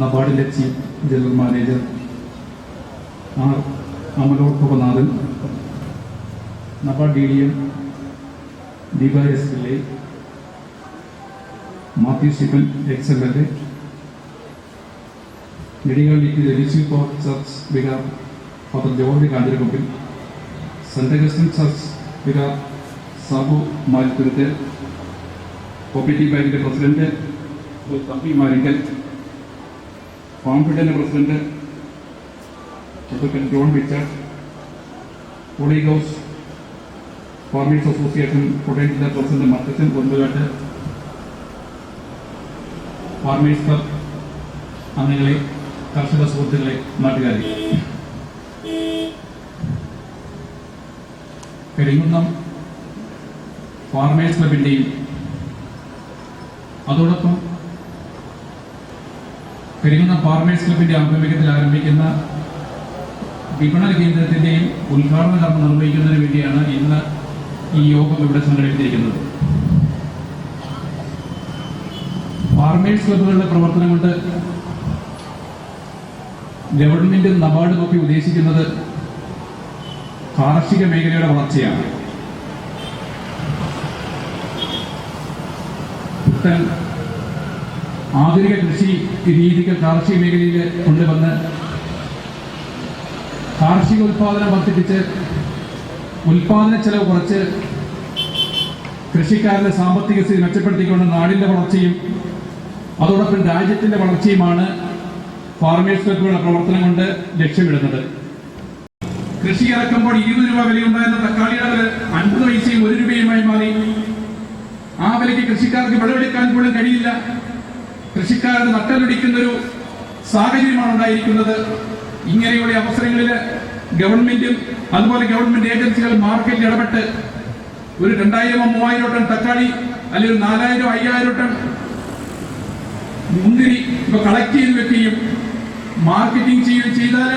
നബാർഡിന്റെ chief general manager R Amalor Bhavanathan NABARD D D M Deepa S Pillai Mathew Stephen ex M L A നെടിയാളിക്ക് registry for church vicar father George Kanjirakoppil Saint Augustine church vicar Sabu Malithuruthu cooperative ബാങ്കിന്റെ president Thampi Marikkal ഫാംഫിഡിന്റെ president advocate John picture holy house farmers association Kottayam president Mathachan Kondukattu farmers club അംഗങ്ങളെ കർഷക സുഹൃത്തുക്കളെ നാട്ടുകാരെ. Karimkunnam farmers ക്ലബിന്റെയും അതോടൊപ്പം Karimkunnam farmers ക്ലബിന്റെ ആഭിമുഖ്യത്തിൽ ആരംഭിക്കുന്ന വിപണന കേന്ദ്രത്തിന്റെയും ഉദ്ഘാടന കർമ്മം നിർവഹിക്കുന്നതിന് വേണ്ടിയാണ് ഇന്ന് ഈ യോഗം ഇവിടെ സംഘടിപ്പിച്ചിരിക്കുന്നത്. ഫാർമേഴ്സ് ക്ലബുകളുടെ പ്രവർത്തനം കൊണ്ട് ഗവൺമെന്റും നബാർഡും ഒക്കെ ഉദ്ദേശിക്കുന്നത് കാർഷിക മേഖലയുടെ വളർച്ചയാണ്. ആധുനിക കൃഷി രീതികൾ കാർഷിക മേഖലയിൽ കൊണ്ടുവന്ന് കാർഷിക ഉൽപാദനം വർദ്ധിപ്പിച്ച് ഉൽപാദന ചെലവ് കുറച്ച് കൃഷിക്കാരുടെ സാമ്പത്തിക സ്ഥിതി മെച്ചപ്പെടുത്തിക്കൊണ്ട് നാടിന്റെ വളർച്ചയും അതോടൊപ്പം രാജ്യത്തിന്റെ വളർച്ചയുമാണ് ഫാർമേഴ്സ് ക്ലബുകളുടെ പ്രവർത്തനം കൊണ്ട് ലക്ഷ്യമിടുന്നത്. കൃഷി ഇറക്കുമ്പോൾ ഇരുപത് രൂപ വിലയുണ്ടായിരുന്ന തക്കാളിയുടെ വില അൻപത് പൈസയും ഒരു രൂപയുമായി മാറി. ആ വിലയ്ക്ക് കൃഷിക്കാർക്ക് വിളവെടുക്കാൻ പോലും കഴിയില്ല. നട്ടലൊടിക്കുന്ന ഒരു സാഹചര്യമാണ് ഉണ്ടായിരിക്കുന്നത് ഇങ്ങനെയുള്ള അവസരങ്ങളിൽ ഗവൺമെന്റും അതുപോലെ ഗവൺമെന്റ് ഏജൻസികൾ മാർക്കറ്റിൽ ഇടപെട്ട് ഒരു രണ്ടായിരമോ മൂവായിരം ടൺ തക്കാളി അല്ലെങ്കിൽ നാലായിരം അയ്യായിരം ടൺ മുന്തിരി ഇപ്പൊ കളക്ട് ചെയ്ത് വെക്കുകയും മാർക്കറ്റിംഗ് ചെയ്യുകയും ചെയ്താൽ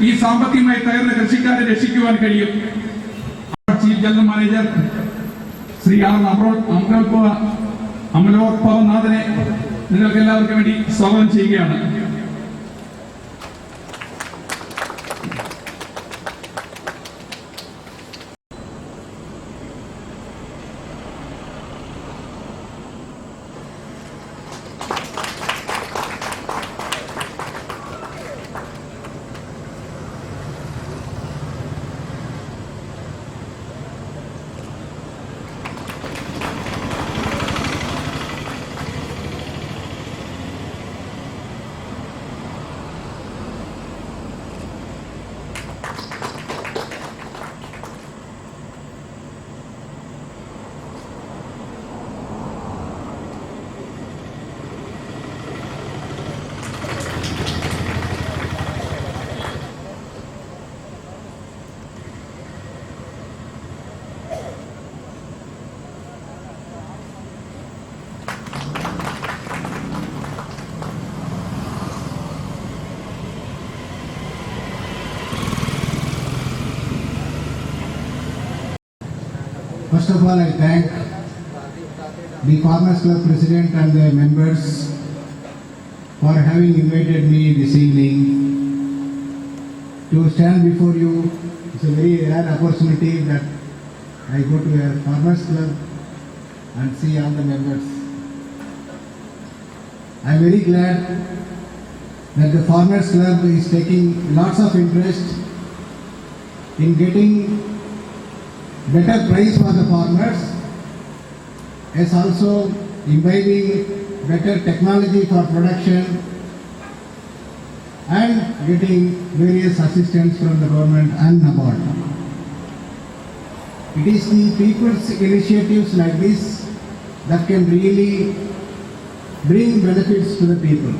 ഈ സാമ്പത്തികമായി തകർന്ന കൃഷിക്കാരെ രക്ഷിക്കുവാൻ കഴിയും. Chief general manager Shri R അമലോത്ഭവ അമലോത്ഭവനാഥനെ നിങ്ങൾക്ക് എല്ലാവർക്കും വേണ്ടി സ്വാഗതം ചെയ്യുകയാണ്. First of all, I thank the Farmers Club President and the members for having invited me this evening to stand before you. It's a very rare opportunity that I go to a Farmers Club and see all the members. I am very glad that the Farmers Club is taking lots of interest in getting better price for the farmers as also imbibing better technology for production and getting various assistance from the government and NABARD. It is the people's initiatives like this that can really bring benefits to the people.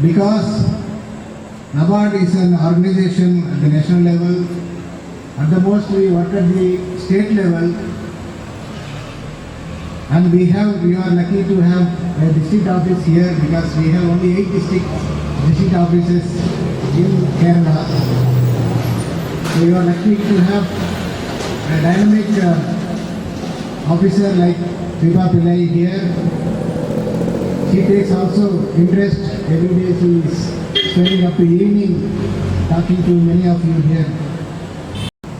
Because NABARD is an organization at the national level. At the most, we work at the state level. And we have, we are lucky to have a district office here because we have only eight district district offices in Kerala. So we are lucky to have a dynamic uh, officer like Viva Pillai here She takes also interest every day. She is up to evening talking to many of you here.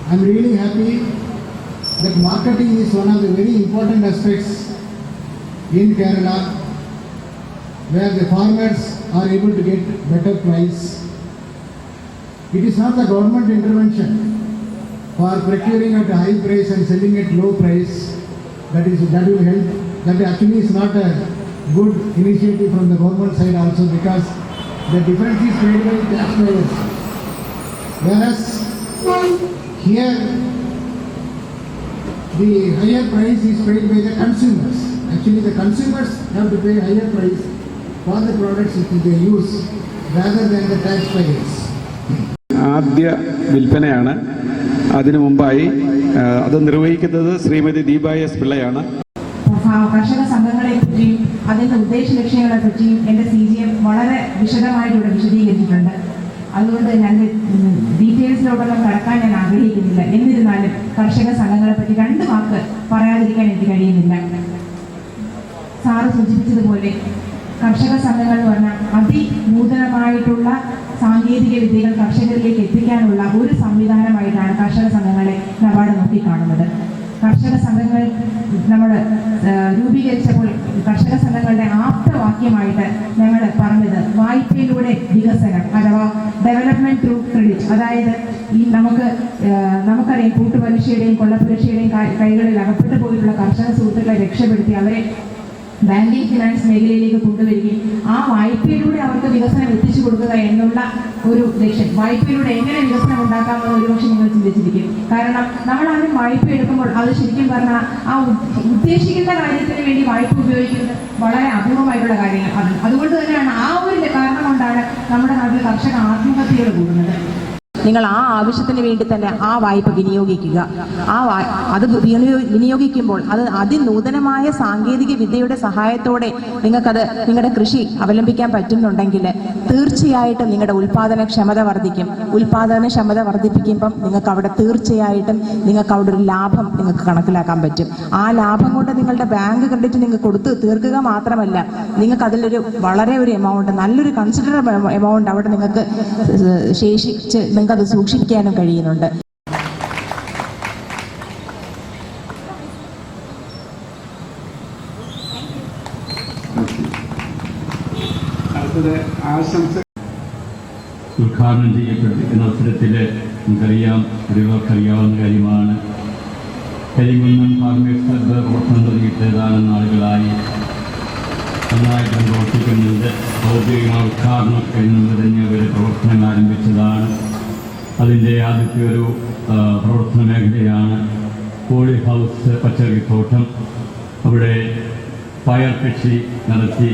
I'm really happy that marketing is one of the very important aspects in Kerala where the farmers are able to get better price. It is not the government intervention for procuring at a high price and selling at low price that is that will help. That actually is not a good initiative from the government side also because the difference is paid by taxpayers. Whereas here the higher price is paid by the consumers. Actually, the consumers have to pay higher price for the products which they use rather than the taxpayers. ആദ്യ വിൽപ്പനയാണ് അതിനു മുമ്പായി ആ, അത് നിർവഹിക്കുന്നത് Shrimati Deepa S പിള്ളയാണ് ഫ- കർഷക അതിന്റെ ഉദ്ദേശ ലക്ഷ്യങ്ങളെ പറ്റിയും എന്റെ സി ജി എം വളരെ വിശദമായിട്ട് ഇവിടെ വിശദീകരിച്ചിട്ടുണ്ട്. അതുകൊണ്ട് ഞാൻ ഡീറ്റെയിൽസിലോട്ടൊന്നും കടക്കാൻ ഞാൻ ആഗ്രഹിക്കുന്നില്ല. എന്നിരുന്നാലും കർഷക സംഘങ്ങളെ പറ്റി രണ്ട് വാക്ക് പറയാതിരിക്കാൻ എനിക്ക് കഴിയുന്നില്ല. സാറ് സൂചിപ്പിച്ചതുപോലെ കർഷക സംഘങ്ങൾ എന്ന് പറഞ്ഞാൽ അതിനൂതനമായിട്ടുള്ള സാങ്കേതിക വിദ്യകൾ കർഷകരിലേക്ക് എത്തിക്കാനുള്ള ഒരു സംവിധാനമായിട്ടാണ് കർഷക സംഘങ്ങളെ നബാർഡ് നോക്കിക്കാണുന്നത്. കർഷക സംഘങ്ങൾ നമ്മൾ രൂപീകരിച്ചപ്പോൾ കർഷക സംഘങ്ങളുടെ ആപ്തവാക്യമായിട്ട് ഞങ്ങൾ പറഞ്ഞത് വായ്പയിലൂടെ വികസനം അഥവാ ഡെവലപ്മെന്റ് ത്രൂ ക്രെഡിറ്റ് അതായത് ഈ നമുക്ക് നമുക്കറിയാം കൂട്ടുപലിശയുടെയും കൊള്ളപ്പലിശയുടെയും കൈകളിൽ അകപ്പെട്ടു പോയിട്ടുള്ള കർഷക സുഹൃത്തുക്കളെ രക്ഷപ്പെടുത്തി അവരെ ബാങ്കിങ് ഫിനാൻസ് മേഖലയിലേക്ക് കൊണ്ടുവരികയും ആ വായ്പയിലൂടെ അവർക്ക് വികസനം എത്തിച്ചു കൊടുക്കുക എന്നുള്ള ഒരു ലക്ഷ്യം. വായ്പയിലൂടെ എങ്ങനെ വികസനം ഉണ്ടാക്കാമെന്ന് ഒരുപക്ഷെ നിങ്ങൾ ചിന്തിച്ചിരിക്കും. കാരണം നമ്മൾ ആദ്യം വായ്പ എടുക്കുമ്പോൾ അത് ശരിക്കും പറഞ്ഞാൽ ആ ഉദ്ദേശിക്കുന്ന കാര്യത്തിന് വേണ്ടി വായ്പ ഉപയോഗിക്കുന്നത് വളരെ അപൂർവമായിട്ടുള്ള കാര്യങ്ങൾ അത് അതുകൊണ്ട് തന്നെയാണ് ആ ഒരു കാരണം കൊണ്ടാണ് നമ്മുടെ നാട്ടിൽ കർഷക ആത്മഹത്യകൾ കൂടുന്നത്. നിങ്ങൾ ആ ആവശ്യത്തിന് വേണ്ടി തന്നെ ആ വായ്പ വിനിയോഗിക്കുക. ആ അത് വിനിയോഗിക്കുമ്പോൾ അത് അതിനൂതനമായ സാങ്കേതിക വിദ്യയുടെ സഹായത്തോടെ നിങ്ങൾക്കത് നിങ്ങളുടെ കൃഷി അവലംബിക്കാൻ പറ്റുന്നുണ്ടെങ്കിൽ തീർച്ചയായിട്ടും നിങ്ങളുടെ ഉൽപാദനക്ഷമത വർദ്ധിക്കും. ഉൽപാദനക്ഷമത വർദ്ധിപ്പിക്കുമ്പം നിങ്ങൾക്ക് അവിടെ തീർച്ചയായിട്ടും നിങ്ങൾക്ക് അവിടെ ഒരു ലാഭം നിങ്ങൾക്ക് കണക്കിലാക്കാൻ പറ്റും. ആ ലാഭം കൊണ്ട് നിങ്ങളുടെ ബാങ്ക് ക്രെഡിറ്റ് നിങ്ങൾക്ക് കൊടുത്ത് തീർക്കുക മാത്രമല്ല നിങ്ങൾക്ക് അതിലൊരു വളരെ ഒരു എമൗണ്ട് നല്ലൊരു കൺസിഡറബിൾ എമൗണ്ട് അവിടെ നിങ്ങൾക്ക് ശേഷിച്ച് നിങ്ങൾക്ക് അത് സൂക്ഷിക്കാനും കഴിയുന്നുണ്ട്. ഉദ്ഘാടനം ചെയ്യപ്പെട്ടിരിക്കുന്ന അവസരത്തിൽ നമുക്കറിയാം അറിയാവുന്ന കാര്യമാണ്. കരിങ്കുന്നം ഫാർമേഴ്സ് ക്ലബ്ബ് പ്രവർത്തനം തുടങ്ങിയിട്ട് ഏതാനും നാളുകളായി നന്നായിട്ട് പ്രവർത്തിക്കുന്നുണ്ട് ഔദ്യോഗിക ഉദ്ഘാടനം കഴിഞ്ഞ തന്നെ അവർ പ്രവർത്തനങ്ങൾ ആരംഭിച്ചതാണ്. അതിന്റെ ആദ്യത്തെ ഒരു പ്രവർത്തന മേഖലയാണ് കോഴി ഹൗസ് പച്ചക്കറിത്തോട്ടം അവിടെ പയർ കൃഷി നടത്തി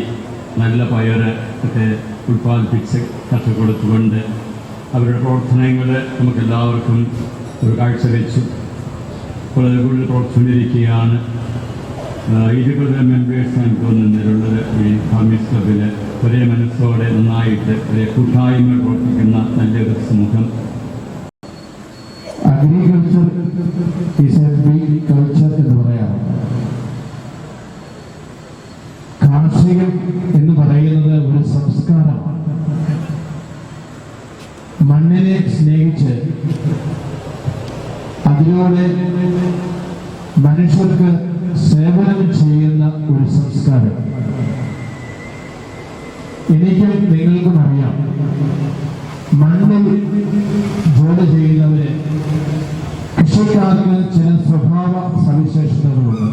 നല്ല പയർ ഒക്കെ ഉൽപ്പാദിപ്പിച്ച് കർഷക കൊടുത്തുകൊണ്ട് അവരുടെ പ്രവർത്തനങ്ങൾ നമുക്കെല്ലാവർക്കും ഒരു കാഴ്ചവെച്ചു വളരെ കൂടുതൽ പ്രവർത്തിച്ചുകൊണ്ടിരിക്കുകയാണ് ഇരുപത് മെമ്പേഴ്സാണ് തോന്നുന്നതിലുള്ളത് ഈ ഫാമിസ് ക്ലബിൽ ഒരേ മനസ്സോടെ നന്നായിട്ട് ഒരേ കൂട്ടായ്മ പ്രവർത്തിക്കുന്ന നല്ലൊരു സമൂഹം. Agriculture is a big culture എന്ന് പറയാം. കാർഷികം എന്ന് പറയുന്നത് ഒരു സംസ്കാരമാണ് മണ്ണിനെ സ്നേഹിച്ച് അതിലൂടെ മനുഷ്യർക്ക് സേവനം ചെയ്യുന്ന ഒരു സംസ്കാരം. എനിക്കും നിങ്ങൾക്കും അറിയാം. മണ്ണിൽ ജോലി ചെയ്യുന്നവര് കൃഷിക്കാർക്ക് ചില സ്വഭാവ സവിശേഷതകളുണ്ട്.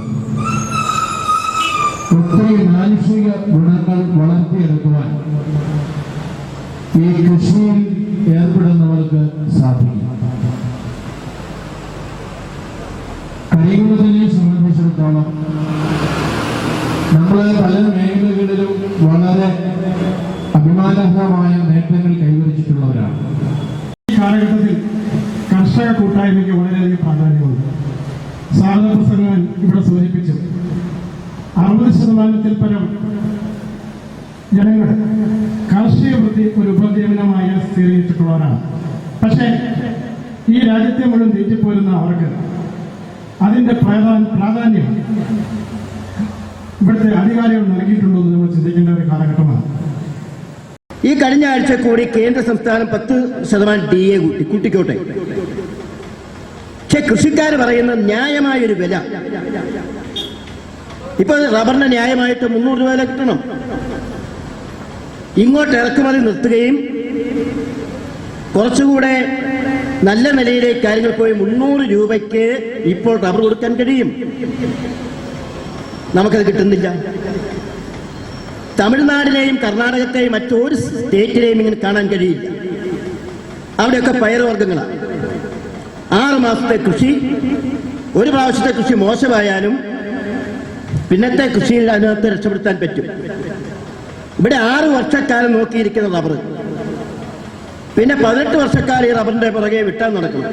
ഒത്തിരി മാനുഷിക ഗുണങ്ങൾ വളർത്തിയെടുക്കുവാൻ ഈ കൃഷിയിൽ അറുപത് ശതമാനത്തിൽ പരം ജനങ്ങൾ കാർഷിക വൃത്തി ഒരു ഉപജീവനമായി സ്ഥിരീകരിച്ചിട്ടുള്ളവരാണ്. പക്ഷേ ഈ രാജ്യത്തെ മുഴുവൻ തീറ്റിപ്പോരുന്ന അവർക്ക് പ്രാധാ- പ്രാധാന്യം ഇവിടുത്തെ അധികാരികൾ നൽകിയിട്ടുണ്ടോ എന്ന് നമ്മൾ ചിന്തിക്കേണ്ട ഒരു കാലഘട്ടമാണ്. ഈ കഴിഞ്ഞ ആഴ്ച കൂടി കേന്ദ്ര സംസ്ഥാനം പത്ത് ശതമാനം ഡി എ കൂട്ടി കൂട്ടിക്കോട്ടെ. പക്ഷെ കൃഷിക്കാർ പറയുന്ന ന്യായമായൊരു വില ഇപ്പൊ റബ്ബറിന് ന്യായമായിട്ട് മുന്നൂറ് രൂപ വില കിട്ടണം. ഇങ്ങോട്ട് ഇറക്കുമതി നിർത്തുകയും കുറച്ചുകൂടെ നല്ല നിലയിലേക്ക് കാര്യങ്ങൾ പോയി മുന്നൂറ് രൂപയ്ക്ക് ഇപ്പോൾ റബ്ബർ കൊടുക്കാൻ കഴിയും. നമുക്കത് കിട്ടുന്നില്ല. തമിഴ്നാടിനെയും കർണാടകത്തെയും മറ്റൊരു സ്റ്റേറ്റിനെയും ഇങ്ങനെ കാണാൻ കഴിയില്ല. അവിടെയൊക്കെ പയറുവർഗങ്ങളാണ്. ആറ് മാസത്തെ കൃഷി ഒരു പ്രാവശ്യത്തെ കൃഷി മോശമായാലും പിന്നത്തെ കൃഷിയിൽ അതിനകത്ത് രക്ഷപ്പെടുത്താൻ പറ്റും. ഇവിടെ ആറ് വർഷക്കാലം നോക്കിയിരിക്കുന്ന റബ്ബർ. പിന്നെ പതിനെട്ട് വർഷക്കാലം ഈ റബ്ബറിന്റെ പുറകെ വിട്ടാൻ നടക്കണം.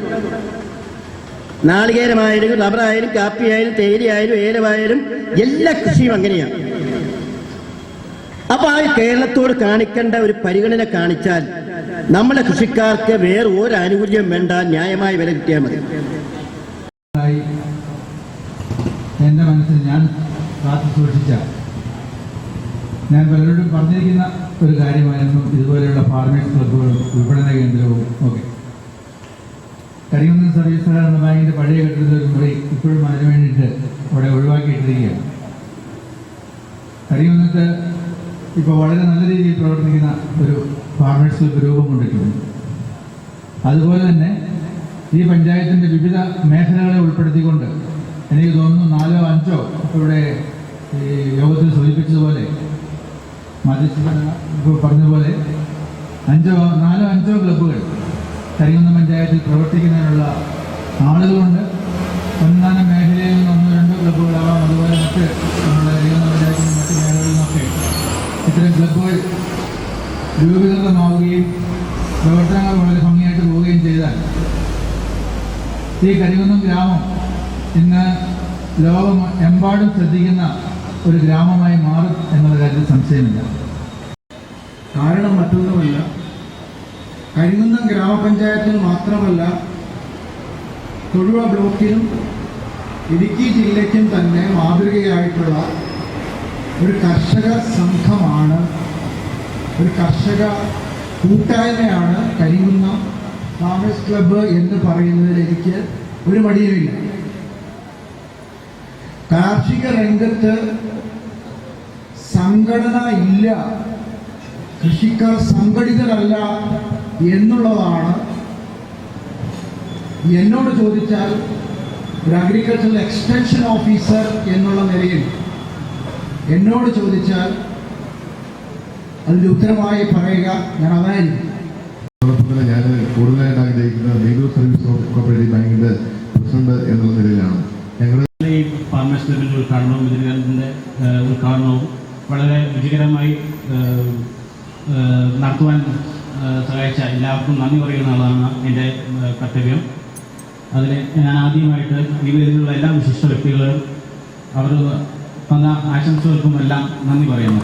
നാളികേരമായാലും റബ്ബറായാലും കാപ്പിയായാലും തേയിലയായാലും ഏലമായാലും എല്ലാ കൃഷിയും അങ്ങനെയാണ്. അപ്പൊ ആ കേരളത്തോട് കാണിക്കേണ്ട ഒരു പരിഗണന കാണിച്ചാൽ നമ്മുടെ കൃഷിക്കാർക്ക് വേറെ ഒരു ആനുകൂല്യം വേണ്ട ന്യായമായ വില കിട്ടിയാൽ മതി. എന്റെ മനസ്സിൽ ഞാൻ കാത്തു സൂക്ഷിച്ച ഞാൻ പലരോടും പറഞ്ഞിരിക്കുന്ന ഒരു കാര്യമായിരുന്നു ഇതുപോലെയുള്ള ഫാർമേഴ്സ് ക്ലബ്ബുകളും വിപണന കേന്ദ്രവും ഒക്കെ. കരിമന്നൽ സർവീസ് സഹകരണ ബാങ്കിന്റെ പഴയ കെട്ടിടത്തിൽ ഒരു മുറി ഇപ്പോഴും അതിനു വേണ്ടിയിട്ട് അവിടെ ഒഴിവാക്കിയിട്ടിരിക്കുകയാണ്. കരിമന്നത്ത് ഇപ്പോൾ വളരെ നല്ല രീതിയിൽ പ്രവർത്തിക്കുന്ന ഒരു ഫാർമേഴ്സ് ക്ലബ്ബ് രൂപം കൊണ്ടിട്ടുണ്ട്. അതുപോലെ തന്നെ ഈ പഞ്ചായത്തിന്റെ വിവിധ മേഖലകളെ ഉൾപ്പെടുത്തിക്കൊണ്ട് എനിക്ക് തോന്നുന്നു നാലോ അഞ്ചോ ഇവിടെ ഈ യോഗത്തിൽ സൂചിപ്പിച്ചതുപോലെ പറഞ്ഞതുപോലെ അഞ്ചോ നാലോ അഞ്ചോ ക്ലബ്ബുകൾ കരികുന്ന പഞ്ചായത്തിൽ പ്രവർത്തിക്കുന്നതിനുള്ള ആളുകളുണ്ട്. സന്താന മേഖലയിൽ നിന്ന് ഒന്നോ രണ്ടോ ക്ലബ്ബുകളാവാം. അതുപോലെ മറ്റ് നമ്മുടെ കരികുന്ന പഞ്ചായത്തിന്റെ മറ്റ് മേഖലകളിൽ നിന്നൊക്കെ ഇത്തരം ക്ലബ്ബുകൾ രൂപീകൃതമാവുകയും പ്രവർത്തനങ്ങൾ വളരെ ഭംഗിയായിട്ട് പോവുകയും ചെയ്താൽ ഈ കരികുന്നം ഗ്രാമം ഇന്ന് ലോകം എമ്പാടും ശ്രദ്ധിക്കുന്ന ഒരു ഗ്രാമമായി മാറും എന്നുള്ള കാര്യത്തിൽ സംശയമില്ല. കാരണം മറ്റൊന്നുമല്ല. കരിങ്കുന്നം ഗ്രാമപഞ്ചായത്തിന് മാത്രമല്ല തൊഴുവ ബ്ലോക്കിനും ഇടുക്കി ജില്ലയ്ക്കും തന്നെ മാതൃകയായിട്ടുള്ള ഒരു കർഷക സംഘമാണ് ഒരു കർഷക കൂട്ടായ്മയാണ് കരിങ്കുന്നം ഫാമേഴ്സ് ക്ലബ്ബ് എന്ന് പറയുന്നതിൽ എനിക്ക് ഒരു മടിയുമില്ല. കാർഷിക രംഗത്ത് സംഘടന ഇല്ല. കൃഷിക്കാർ സംഘടിതരല്ല എന്നുള്ളതാണ്. എന്നോട് ചോദിച്ചാൽ ഒരു അഗ്രികൾച്ചറൽ എക്സ്റ്റൻഷൻ ഓഫീസർ എന്നുള്ള നിലയിൽ എന്നോട് ചോദിച്ചാൽ അതിന്റെ ഉത്തരമായി പറയുക ഞാൻ അതായിരിക്കും അതോടൊപ്പം തന്നെ ഞാൻ കൂടുതലായിട്ട് ആഗ്രഹിക്കുന്നത് നെയ്തൂർ സർവീസ് കോപ്പറേറ്റീവ് ബാങ്കിന്റെ പ്രസിഡന്റ് എന്നുള്ള നിലയിലാണ്. ഞങ്ങൾ ഈ വിജയകാലത്തിന്റെ ഉദ്ഘാടനവും വളരെ വിജയകരമായി നടത്തുവാൻ സഹായിച്ച എല്ലാവർക്കും നന്ദി പറയുന്ന ആളാണ് എന്റെ കർത്തവ്യം. അതിൽ ഞാൻ ആദ്യമായിട്ട് ഈ വേദിയിലുള്ള എല്ലാ വിശിഷ്ട വ്യക്തികളും അവർ തന്ന ആശംസകൾക്കും എല്ലാം നന്ദി പറയുന്നു.